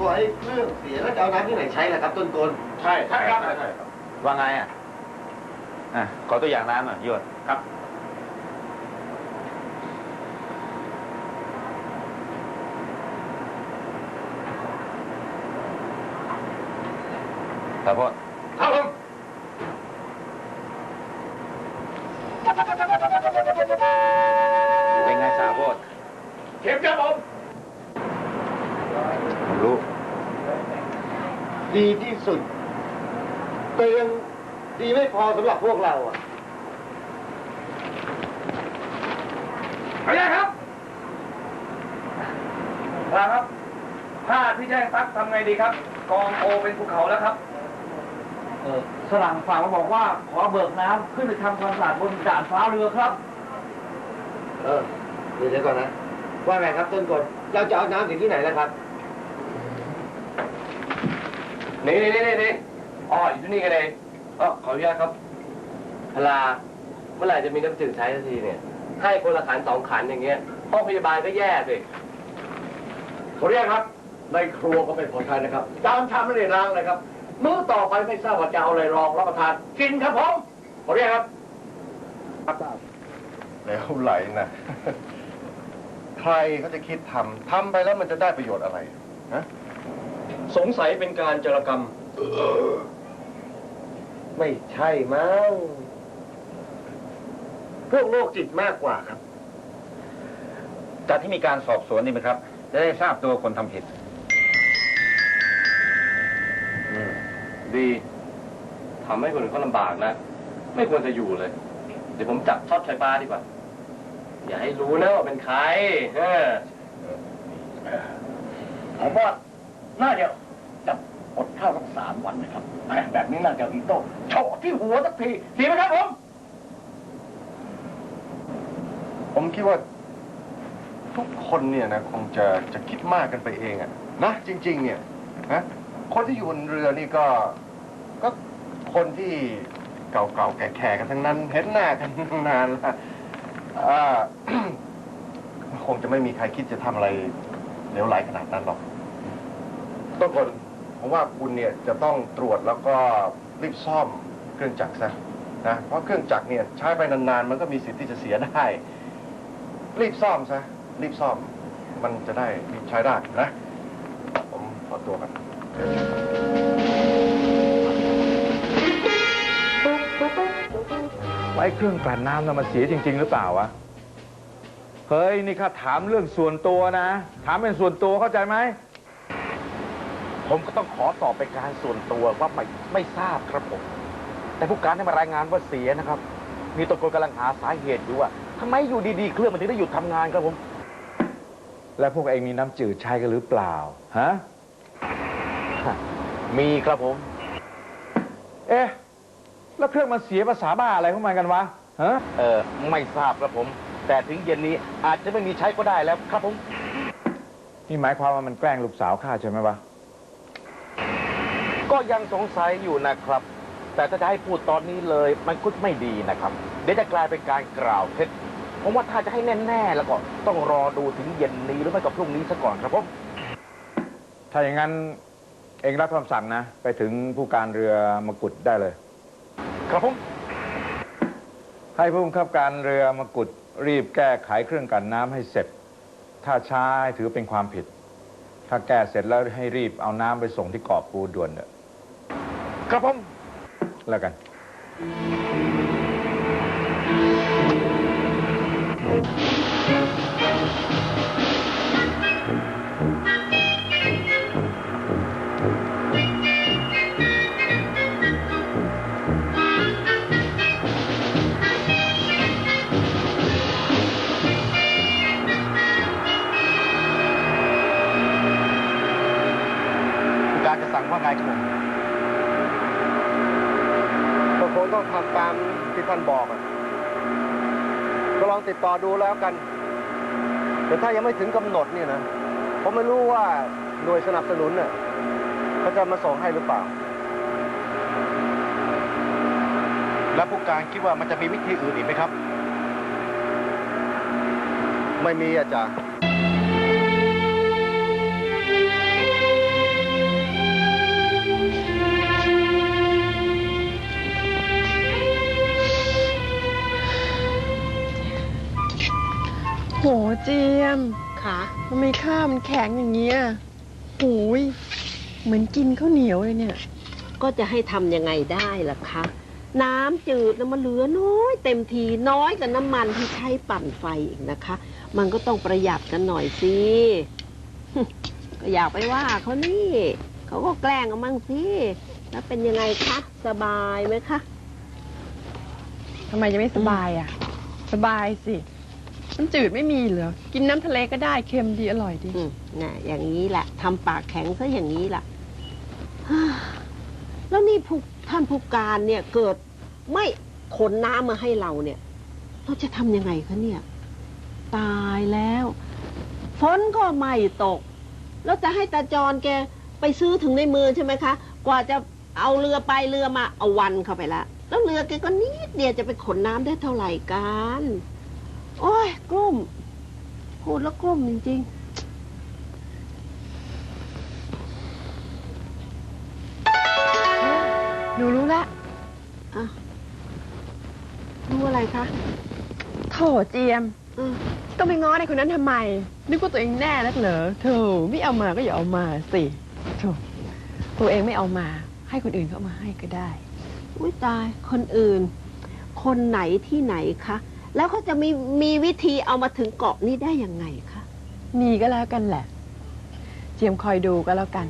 ปล่อยให้เครื่องเสียแล้วจะเอาน้ำที่ไหนใช้ล่ะครับต้นกลใช่ใช่ครับใช่ว่าไงอะอะขอตัวอย่างน้ำอะยวดครับสาพดครับผมเป็นไงสาโพดเข็มครับผมรู้ ดีที่สุด แต่ยังดีไม่พอสำหรับพวกเราอะเอาอย่างครับมาครับถ้าที่แจ้งซักทำไงดีครับ กองโอเป็นภูเขาแล้วครับ เออสลังฝากมาบอกว่าขอเบิกน้ำขึ้นไปทำความสะอาดบนด่านฟ้าเรือครับ เออเดี๋ยวเดี๋ยวก่อนนะ ว่าไงครับต้นกลเราจะเอาน้ำถึงที่ไหนแล้วครับ นี่นี่นี่นี่อ๋ออยู่ที่นี่กันเองอ๋อขออนุญาตครับพลาเมื่อไหร่จะมีน้ำจืดใช้สักทีเนี่ย ให้คนละขันสองขันอย่างเงี้ยห้องพยาบาลก็แย่สิขออนุญาตครับ ในครัวก็เป็นของใช้นะครับจานชามไม่ได้ล้างเลยครับมื้อต่อไปไม่ทราบว่าจะเอาอะไรรองรับประทานกินครับผมขออนุญาตครับแล้วไหลนะใครเขาจะคิดทำทำไปแล้วมันจะได้ประโยชน์อะไรฮะ สงสัยเป็นการจารกรรม ไม่ใช่มั้งพวกโรคจิตมากกว่าครับจากที่มีการสอบสวนนี่ไหมครับ จะได้ทราบตัวคนทำผิด ดีทำให้คนอื่นเขาลำบากนะ ไม่ควรจะอยู่เลย เดี๋ยวผมจับช็อตไฟฟ้าดีกว่า อย่าให้รู้นะว่าเป็นใครเออผมว่า น่าจะจะอดข้าวสักสามวันนะครับแหมแบบนี้น่าจะอีโต้โฉกที่หัวสักทีดีไหมครับผม ผมคิดว่า ทุกคนเนี่ยนะคงจะจะคิดมากกันไปเองอะนะจริง ๆ เนี่ยนะคนที่อยู่บนเรือนี่ก็ ก็คนที่เก่าๆแก่ๆกันทั้งนั้นเห็นหน้ากันนานแล้วคงจะไม่มีใครคิดจะทำอะไรเลวไหลขนาดนั้นหรอก ต้นคนผมว่าคุณเนี่ยจะต้องตรวจแล้วก็รีบซ่อมเครื่องจักรซะนะเพราะเครื่องจักรเนี่ยใช้ไปนานๆ มันก็มีสิทธิ์ที่จะเสียได้ รีบซ่อมซะรีบซ่อม มันจะได้รีบใช้ได้นะ ผมขอตัวกันไว้เครื่องกลั่นน้ำน่ะมันเสียจริง ๆ หรือเปล่าวะ เฮ้ย นี่ข้าถามเรื่องส่วนตัวนะ ถามเป็นส่วนตัวเข้าใจไหม ผมก็ต้องขอตอบเป็นการส่วนตัวว่าไม่ไม่ทราบครับผม แต่ผู้การได้มารายงานว่าเสียนะครับ มีตำรวจกำลังหาสาเหตุอยู่ว่าทำไมอยู่ดีๆ เครื่องมันถึงได้หยุดทำงานครับผม แล้วพวกเองมีน้ำจืดใช้กันหรือเปล่า ฮะ มีครับผม เอ๊ะ แล้วเครื่องมันเสียภาษาบ้าอะไรของมันกันวะ ฮะ เออไม่ทราบครับผม แต่ถึงเย็นนี้อาจจะไม่มีใช้ก็ได้แล้วครับผม นี่หมายความว่ามันแกล้งลูกสาวข้าใช่ไหมวะ ก็ยังสงสัยอยู่นะครับ แต่ถ้าจะให้พูดตอนนี้เลย มันก็ไม่ดีนะครับ เดี๋ยวจะกลายเป็นการกล่าวเท็จผมว่าถ้าจะให้แน่ๆแล้วก็ต้องรอดูถึงเย็นนี้หรือไม่ก็พรุ่งนี้ซะก่อนครับผมถ้าอย่างนั้นเองรับคำสั่งนะ ไปถึงผู้การเรือมกุฎได้เลย ครับผมให้ผู้บังคับการเรือมกุฎรีบแก้ไขเครื่องกลั่นน้ำให้เสร็จ ถ้าช้าให้ถือเป็นความผิด ถ้าแก้เสร็จแล้วให้รีบเอาน้ำไปส่งที่เกาะปูด่วนเถอะ ครับผมแล้วกันผู้การจะสั่งว่าไงครับผม ทำตามที่ท่านบอกอะก็ลองติดต่อดูแล้วกัน แต่ถ้ายังไม่ถึงกำหนดเนี่ยนะผมไม่รู้ว่าหน่วยสนับสนุนเนี่ยเขาจะมาส่งให้หรือเปล่า แล้วผู้การคิดว่ามันจะมีวิธีอื่นอีกไหมครับ ไม่มีอาจารย์ คะทำไมข้าวมันแข็งอย่างเงี้ยโอ้ยเหมือนกินข้าวเหนียวเลยเนี่ย ก็จะให้ทำยังไงได้ล่ะคะ น้ำจืดนะมันเหลือน้อย เต็มทีน้อยกว่าน้ำมันที่ใช้ปั่นไฟอีกนะคะ มันก็ต้องประหยัดกันหน่อยสิก็อยากไปว่าเขานี่ เขาก็แกล้งกันมั่งสิแล้วเป็นยังไงคะสบายไหมคะทำไมจะไม่สบายอะ สบายสิ มันจืดไม่มีเหรอ กินน้ำทะเลก็ได้เค็มดีอร่อยดี อืมน่ะอย่างนี้แหละทำปากแข็งซะอย่างนี้ล่ะแล้วนี่ผู้ท่านผู้การเนี่ยเกิดไม่ขนน้ำมาให้เราเนี่ย เราจะทำยังไงคะเนี่ย ตายแล้วฝนก็ไม่ตก แล้วจะให้ตาจรแกไปซื้อถึงในมือใช่ไหมคะ กว่าจะเอาเรือไปเรือมาเอาวันเข้าไปแล้วแล้วเรือแกก็นิดเดียวจะไปขนน้ำได้เท่าไหร่กัน โอ้ยกลุ้มพูดแล้วกลุ้มจริง ๆ หนูรู้ละอะรู้อะไรคะโถเจียมเออต้องไปง้อในคนนั้นทำไม นึกว่าตัวเองแน่นักเหรอโถไม่เอามาก็อย่าเอามาสิโถตัวเองไม่เอามา ให้คนอื่นเขาเอามาให้ก็ได้ อุ้ยตาย คนอื่น คนไหนที่ไหนคะ แล้วเขาจะมีมีวิธีเอามาถึงเกาะนี้ได้ยังไงคะ มีก็แล้วกันแหละ เจียมคอยดูก็แล้วกัน